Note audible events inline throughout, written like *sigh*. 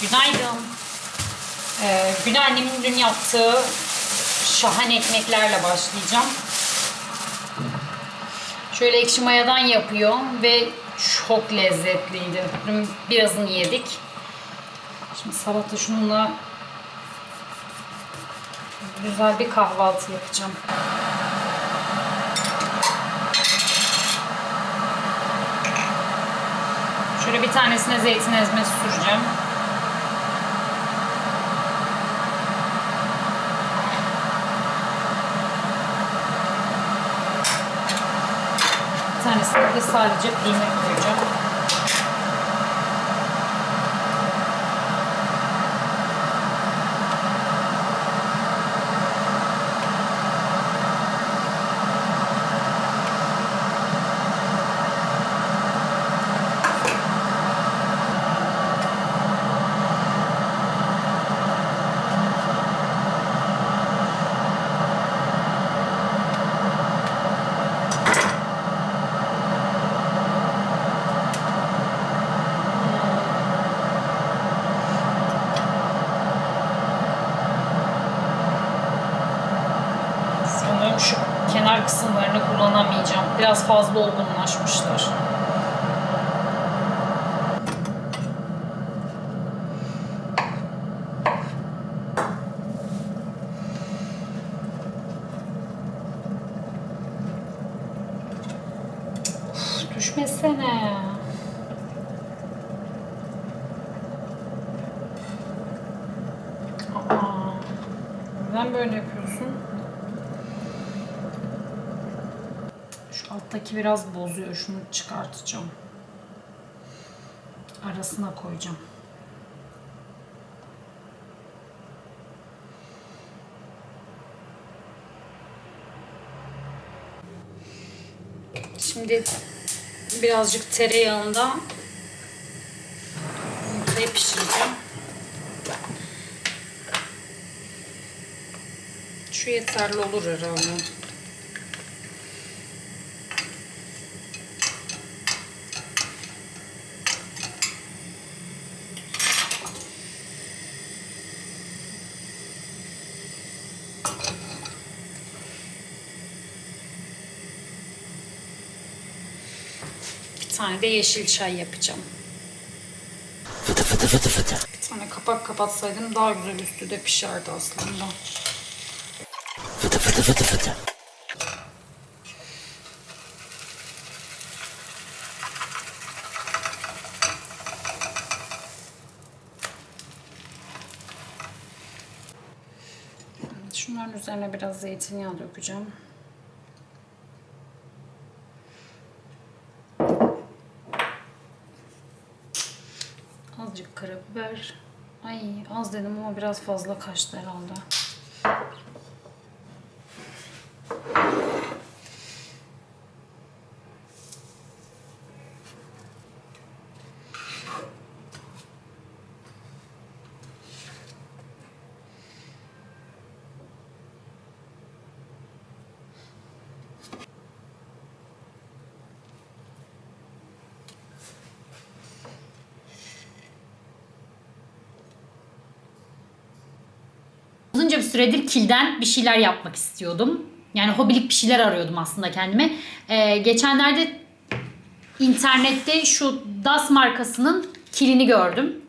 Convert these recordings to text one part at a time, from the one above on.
Günaydın. Ee, gün annemin dün yaptığı şahane ekmeklerle başlayacağım. Şöyle ekşi mayadan yapıyor ve çok lezzetliydi. Dün birazını yedik. Şimdi sabah da şununla güzel bir kahvaltı yapacağım. Şöyle bir tanesine zeytin ezmesi süreceğim. Bir tanesine de sadece peynir koyacağım. Sanırım şu kenar kısımlarını kullanamayacağım. Biraz fazla olgunlaşmışlar. Uf, Düşmesene. Aa, neden böyle yapıyorsun? Şu alttaki biraz bozuyor. Şunu çıkartacağım. Arasına koyacağım. Şimdi birazcık tereyağında yumurtayı pişireceğim. Şu yeterli olur herhalde. Bir tane de yeşil çay yapacağım. Bir tane kapak kapatsaydım daha güzel üstü de pişerdi aslında. Şunların üzerine biraz zeytinyağı dökeceğim. Azıcık karabiber. Ay az dedim ama biraz fazla kaçtı herhalde. Uzunca bir süredir kilden bir şeyler yapmak istiyordum. Yani hobilik bir şeyler arıyordum aslında kendime. Ee, geçenlerde internette şu Das markasının kilini gördüm.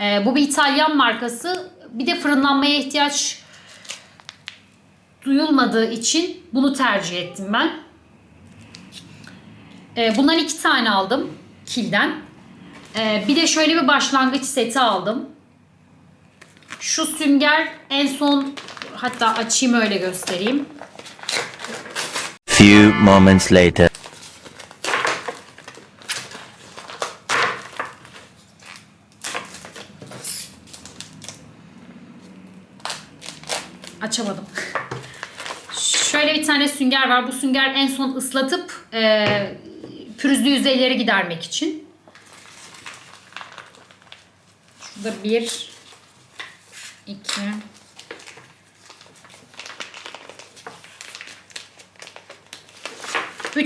Ee, bu bir İtalyan markası. Bir de fırınlanmaya ihtiyaç duyulmadığı için bunu tercih ettim ben. Ee, bundan iki tane aldım kilden. Ee, bir de şöyle bir başlangıç seti aldım. Şu sünger en son hatta açayım öyle göstereyim. Few moments later. Açamadım. Şöyle bir tane sünger var. Bu sünger en son ıslatıp e, pürüzlü yüzeyleri gidermek için. Şurada bir, iki,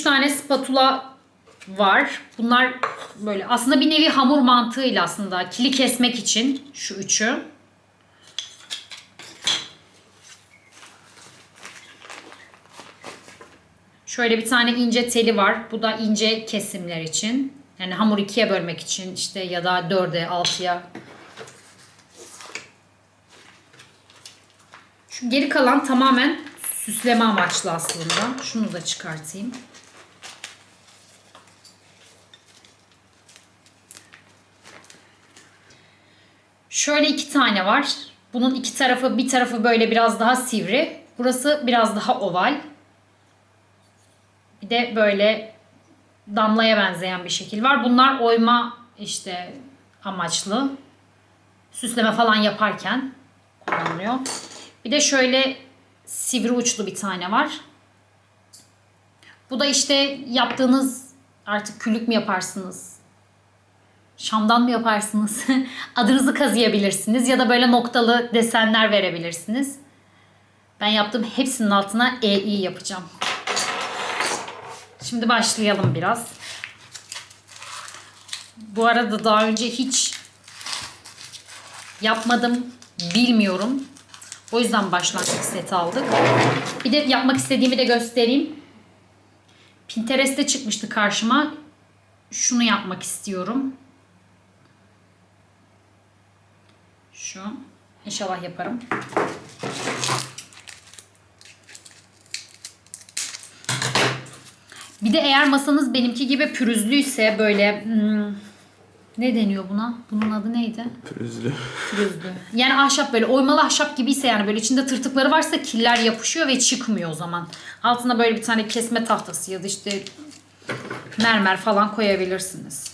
3 tane spatula var. Bunlar böyle aslında bir nevi hamur mantığıyla aslında kili kesmek için şu üçü. Şöyle bir tane ince teli var. Bu da ince kesimler için. Yani hamur ikiye bölmek için işte ya da dörde, altıya. Şu geri kalan tamamen süsleme amaçlı aslında. Şunu da çıkartayım. Şöyle iki tane var. Bunun iki tarafı, bir tarafı böyle biraz daha sivri. Burası biraz daha oval. Bir de böyle damlaya benzeyen bir şekil var. Bunlar oyma işte amaçlı. Süsleme falan yaparken kullanılıyor. Bir de şöyle sivri uçlu bir tane var. Bu da işte yaptığınız artık küllük mü yaparsınız? Şamdan mı yaparsınız? *laughs* Adınızı kazıyabilirsiniz ya da böyle noktalı desenler verebilirsiniz. Ben yaptığım hepsinin altına EI yapacağım. Şimdi başlayalım biraz. Bu arada daha önce hiç yapmadım, bilmiyorum. O yüzden başlangıç seti aldık. Bir de yapmak istediğimi de göstereyim. Pinterest'te çıkmıştı karşıma. Şunu yapmak istiyorum. Şu. İnşallah yaparım. Bir de eğer masanız benimki gibi pürüzlüyse böyle hmm, ne deniyor buna? Bunun adı neydi? Pürüzlü. Pürüzlü. Yani ahşap böyle oymalı ahşap gibiyse yani böyle içinde tırtıkları varsa killer yapışıyor ve çıkmıyor o zaman. Altına böyle bir tane kesme tahtası ya da işte mermer falan koyabilirsiniz.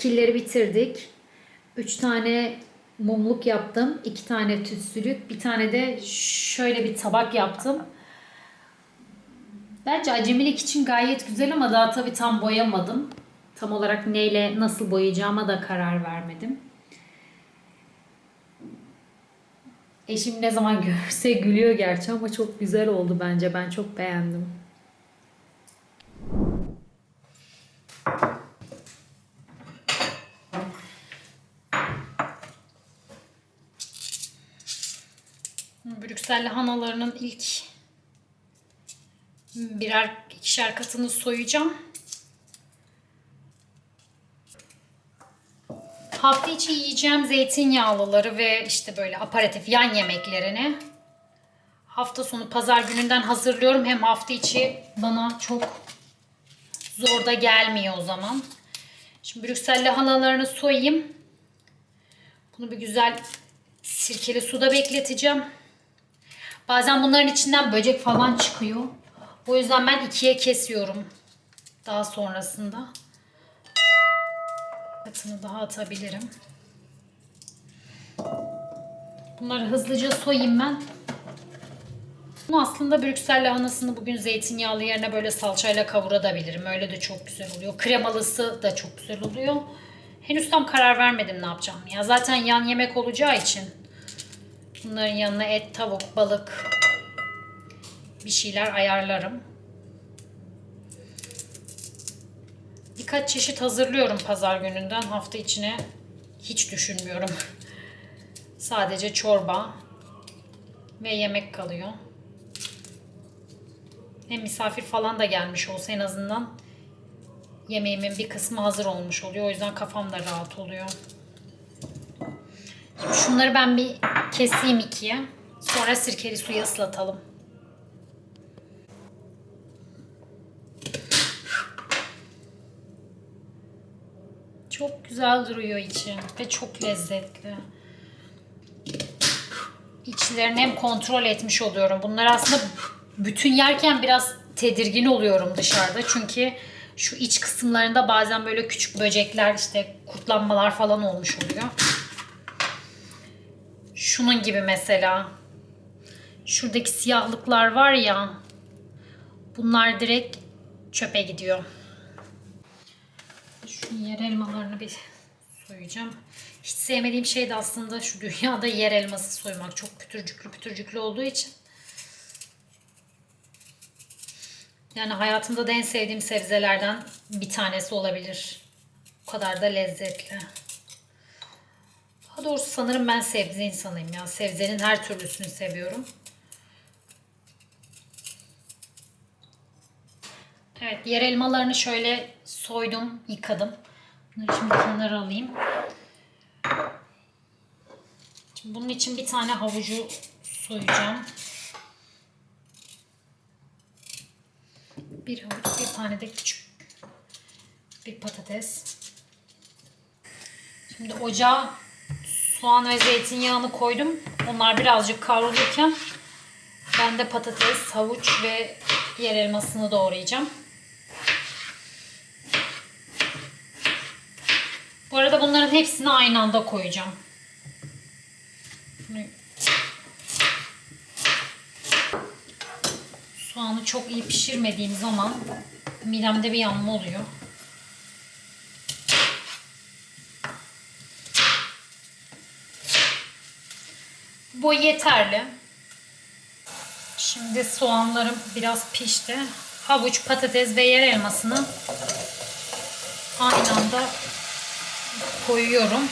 Killeri bitirdik. 3 tane mumluk yaptım. 2 tane tütsülük. Bir tane de şöyle bir tabak yaptım. Bence acemilik için gayet güzel ama daha tabii tam boyamadım. Tam olarak neyle nasıl boyayacağıma da karar vermedim. Eşim ne zaman *laughs* görse gülüyor gerçi ama çok güzel oldu bence. Ben çok beğendim. Brüksel lahanalarının ilk birer ikişer katını soyacağım. Hafta içi yiyeceğim zeytinyağlıları ve işte böyle aparatif yan yemeklerini hafta sonu pazar gününden hazırlıyorum. Hem hafta içi bana çok zor da gelmiyor o zaman. Şimdi Brüksel lahanalarını soyayım. Bunu bir güzel sirkeli suda bekleteceğim. Bazen bunların içinden böcek falan çıkıyor. O yüzden ben ikiye kesiyorum. Daha sonrasında. Katını daha atabilirim. Bunları hızlıca soyayım ben. Bunu aslında Brüksel lahanasını bugün zeytinyağlı yerine böyle salçayla kavurabilirim. Öyle de çok güzel oluyor. Kremalısı da çok güzel oluyor. Henüz tam karar vermedim ne yapacağım. Ya zaten yan yemek olacağı için bunların yanına et, tavuk, balık bir şeyler ayarlarım. Birkaç çeşit hazırlıyorum pazar gününden. Hafta içine hiç düşünmüyorum. *laughs* Sadece çorba ve yemek kalıyor. Hem misafir falan da gelmiş olsa en azından yemeğimin bir kısmı hazır olmuş oluyor. O yüzden kafam da rahat oluyor. Şunları ben bir keseyim ikiye. Sonra sirkeli suya ıslatalım. Çok güzel duruyor içi ve çok lezzetli. İçlerini hem kontrol etmiş oluyorum. Bunlar aslında bütün yerken biraz tedirgin oluyorum dışarıda. Çünkü şu iç kısımlarında bazen böyle küçük böcekler işte kurtlanmalar falan olmuş oluyor. Şunun gibi mesela. Şuradaki siyahlıklar var ya. Bunlar direkt çöpe gidiyor. Şu yer elmalarını bir soyacağım. Hiç sevmediğim şey de aslında şu dünyada yer elması soymak. Çok pütürcüklü pütürcüklü olduğu için. Yani hayatımda da en sevdiğim sebzelerden bir tanesi olabilir. O kadar da lezzetli. Daha doğrusu sanırım ben sebze insanıyım ya. Sebzenin her türlüsünü seviyorum. Evet, yer elmalarını şöyle soydum, yıkadım. Bunları şimdi kenara alayım. Şimdi bunun için bir tane havucu soyacağım. Bir havuç, bir tane de küçük bir patates. Şimdi ocağa soğan ve zeytinyağını koydum. Onlar birazcık kavrulurken ben de patates, havuç ve yer elmasını doğrayacağım. Bu arada bunların hepsini aynı anda koyacağım. Soğanı çok iyi pişirmediğim zaman midemde bir yanma oluyor. Bu yeterli. Şimdi soğanlarım biraz pişti. Havuç, patates ve yer elmasını aynı anda koyuyorum.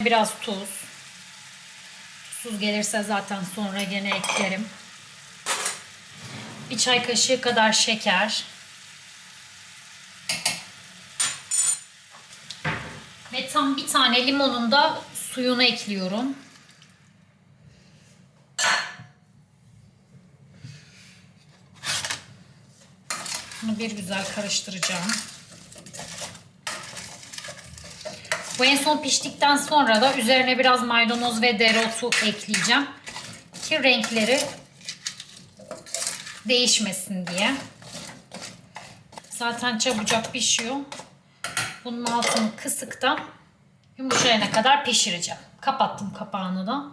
Biraz tuz. Tuz gelirse zaten sonra gene eklerim. Bir çay kaşığı kadar şeker. Ve tam bir tane limonun da suyunu ekliyorum. Bunu bir güzel karıştıracağım. Bu en son piştikten sonra da üzerine biraz maydanoz ve dereotu ekleyeceğim. Ki renkleri değişmesin diye. Zaten çabucak pişiyor. Bunun altını kısık da yumuşayana kadar pişireceğim. Kapattım kapağını da.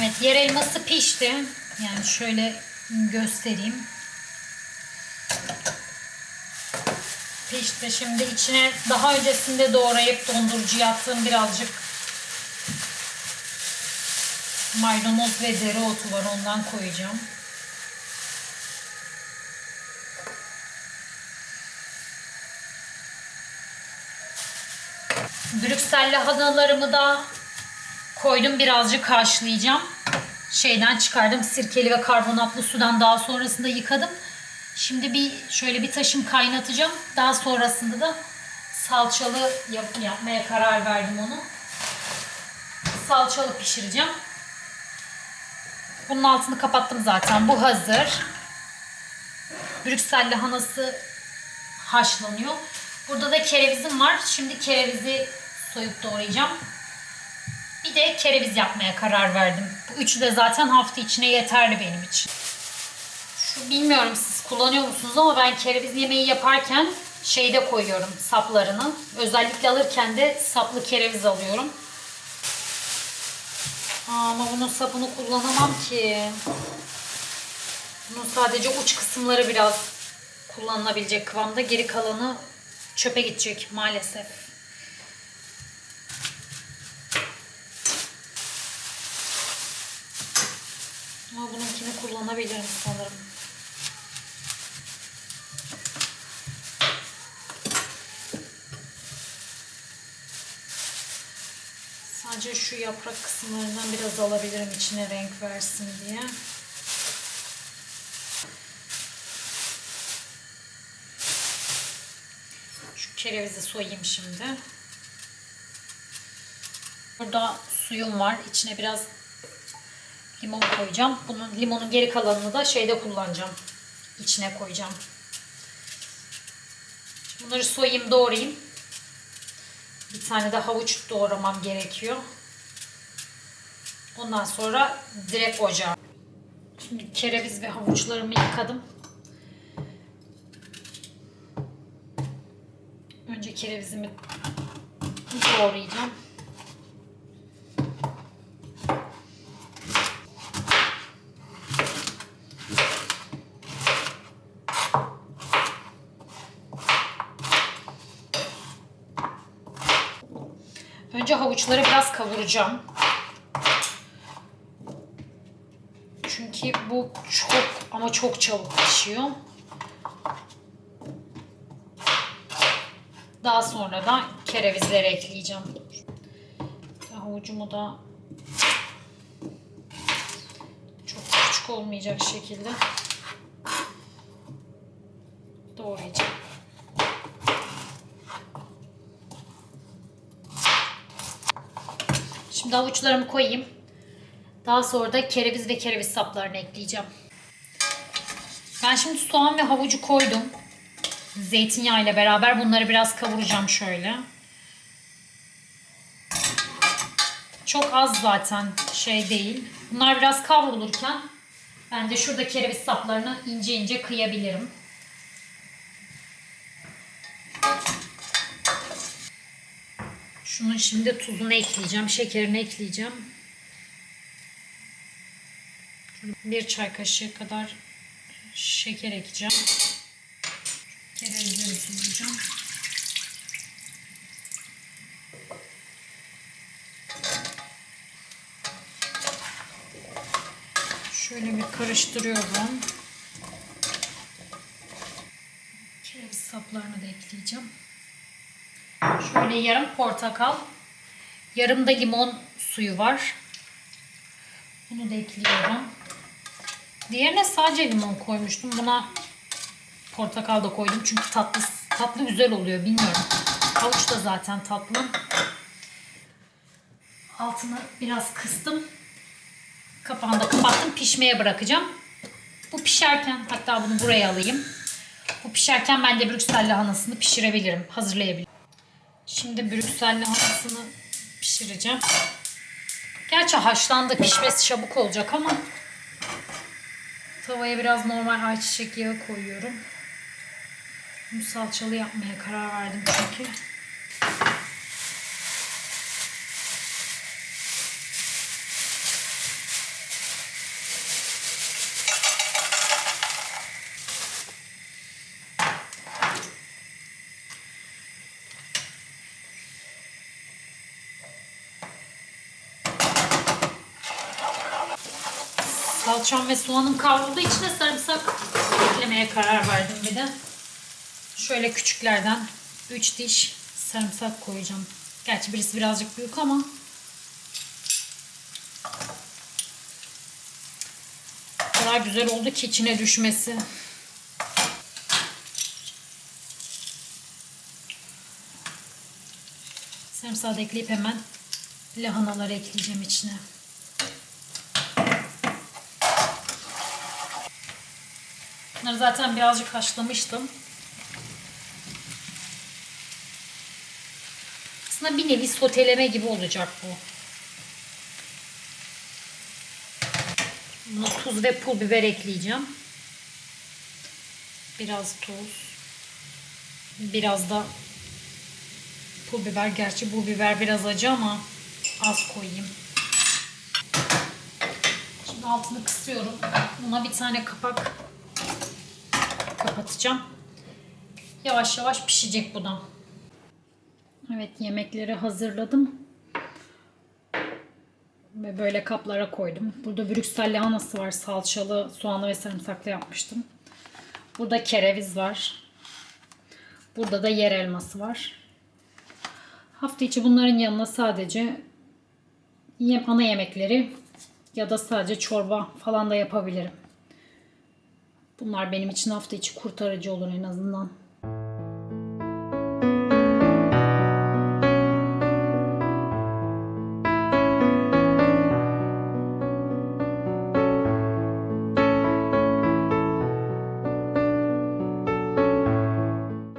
Evet yer elması pişti. Yani şöyle göstereyim. Pişti. Şimdi içine daha öncesinde doğrayıp dondurucuya attığım birazcık maydanoz ve dereotu var. Ondan koyacağım. Brüksel lahanalarımı da koydum. Birazcık haşlayacağım. Şeyden çıkardım. Sirkeli ve karbonatlı sudan daha sonrasında yıkadım. Şimdi bir şöyle bir taşım kaynatacağım. Daha sonrasında da salçalı yap, yapmaya karar verdim onu. Salçalı pişireceğim. Bunun altını kapattım zaten. Bu hazır. Brüksel lahanası haşlanıyor. Burada da kerevizim var. Şimdi kerevizi soyup doğrayacağım. Bir de kereviz yapmaya karar verdim. Bu üçü de zaten hafta içine yeterli benim için. Şu bilmiyorum siz kullanıyor musunuz ama ben kereviz yemeği yaparken şeyde koyuyorum saplarını. Özellikle alırken de saplı kereviz alıyorum. Ama bunun sapını kullanamam ki. Bunun sadece uç kısımları biraz kullanılabilecek kıvamda. Geri kalanı çöpe gidecek maalesef. Ama bununkini kullanabilirim sanırım. Sadece şu yaprak kısımlarından biraz alabilirim içine renk versin diye. Şu kerevizi soyayım şimdi. Burada suyum var. İçine biraz limon koyacağım. Bunun limonun geri kalanını da şeyde kullanacağım. İçine koyacağım. Bunları soyayım, doğrayayım. Bir tane de havuç doğramam gerekiyor. Ondan sonra direkt ocağa. Şimdi kereviz ve havuçlarımı yıkadım. Önce kerevizimi doğrayacağım. Önce havuçları biraz kavuracağım. Çünkü bu çok ama çok çabuk pişiyor. Daha sonra da kerevizleri ekleyeceğim. Havucumu da çok küçük olmayacak şekilde doğrayacağım. Şimdi avuçlarımı koyayım. Daha sonra da kereviz ve kereviz saplarını ekleyeceğim. Ben şimdi soğan ve havucu koydum. Zeytinyağı ile beraber bunları biraz kavuracağım şöyle. Çok az zaten şey değil. Bunlar biraz kavrulurken ben de şurada kereviz saplarını ince ince kıyabilirim. Şunun şimdi tuzunu ekleyeceğim, şekerini ekleyeceğim. Bir çay kaşığı kadar şeker ekleyeceğim. Kerevizleri süzeceğim. Şöyle bir karıştırıyorum. Kereviz saplarını da ekleyeceğim. Şöyle yarım portakal, yarım da limon suyu var. Bunu da ekliyorum. Diğerine sadece limon koymuştum. Buna portakal da koydum. Çünkü tatlı tatlı güzel oluyor. Bilmiyorum. Havuç da zaten tatlı. Altını biraz kıstım. Kapağını da kapattım. Pişmeye bırakacağım. Bu pişerken hatta bunu buraya alayım. Bu pişerken ben de Brüksel lahanasını pişirebilirim. Hazırlayabilirim. Şimdi Brüksel lahanasını pişireceğim. Gerçi haşlandı. Pişmesi çabuk olacak ama tavaya biraz normal ayçiçek yağı koyuyorum. Bunu salçalı yapmaya karar verdim çünkü. Salçam ve soğanım kavrulduğu için de sarımsak eklemeye karar verdim bir de. Şöyle küçüklerden 3 diş sarımsak koyacağım. Gerçi birisi birazcık büyük ama o kadar güzel oldu ki içine düşmesi. Sarımsağı da ekleyip hemen lahanaları ekleyeceğim içine. Bunları zaten birazcık haşlamıştım. Aslında bir nevi soteleme gibi olacak bu. Buna tuz ve pul biber ekleyeceğim. Biraz tuz. Biraz da pul biber. Gerçi bu biber biraz acı ama az koyayım. altını kısıyorum. Buna bir tane kapak kapatacağım. Yavaş yavaş pişecek bu da. Evet yemekleri hazırladım. Ve böyle kaplara koydum. Burada Brüksel lahanası var. Salçalı, soğanlı ve sarımsaklı yapmıştım. Burada kereviz var. Burada da yer elması var. Hafta içi bunların yanına sadece ana yemekleri ya da sadece çorba falan da yapabilirim. Bunlar benim için hafta içi kurtarıcı olur en azından.